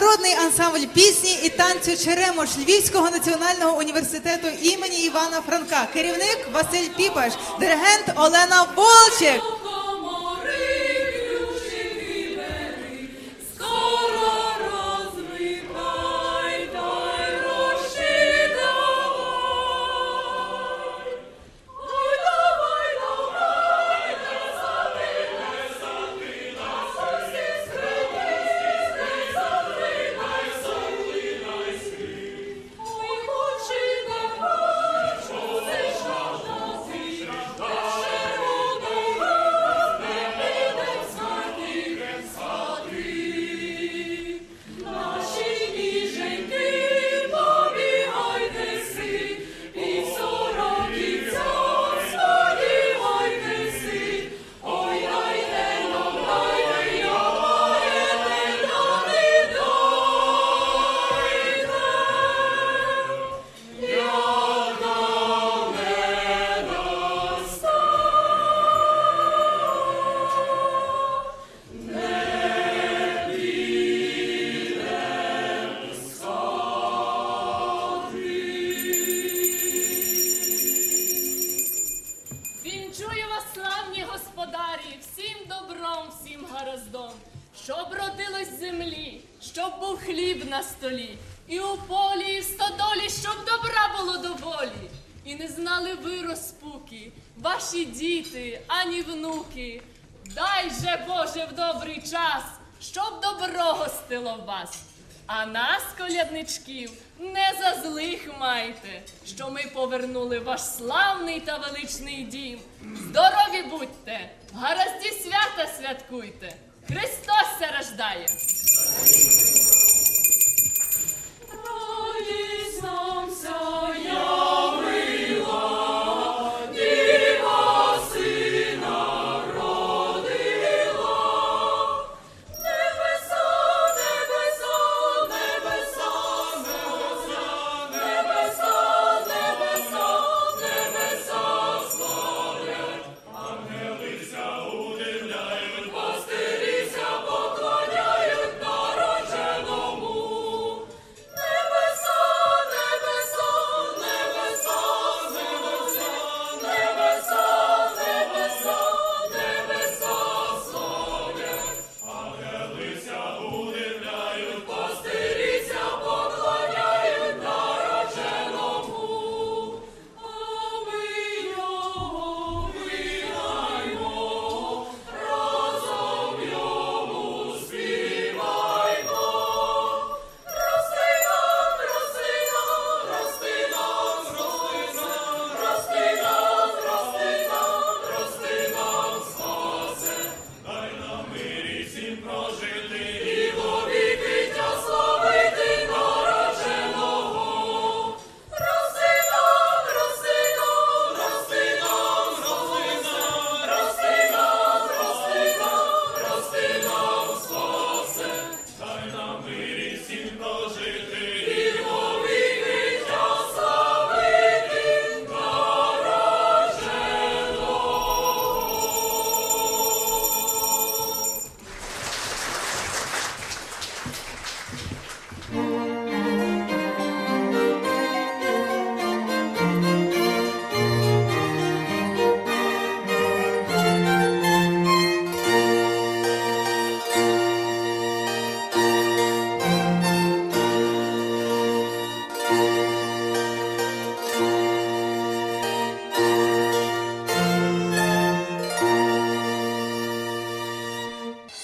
народний ансамбль пісні і танцю Черемош Львівського національного університету імені Івана Франка, керівник Василь Піпаш, диригент Олена Волчик. гороздом, щоб родилось землі, щоб був хліб на столі, і у полі, і в стодолі, щоб добра було доволі. І не знали ви розпуки, ваші діти, ані внуки. Дай же, Боже, в добрий час, щоб добро гостило вас. А нас, колядничків, не за злих майте, що ми повернули ваш славний та величний дім. Здорові будьте, гаразді свята святкуйте, Христос рождає!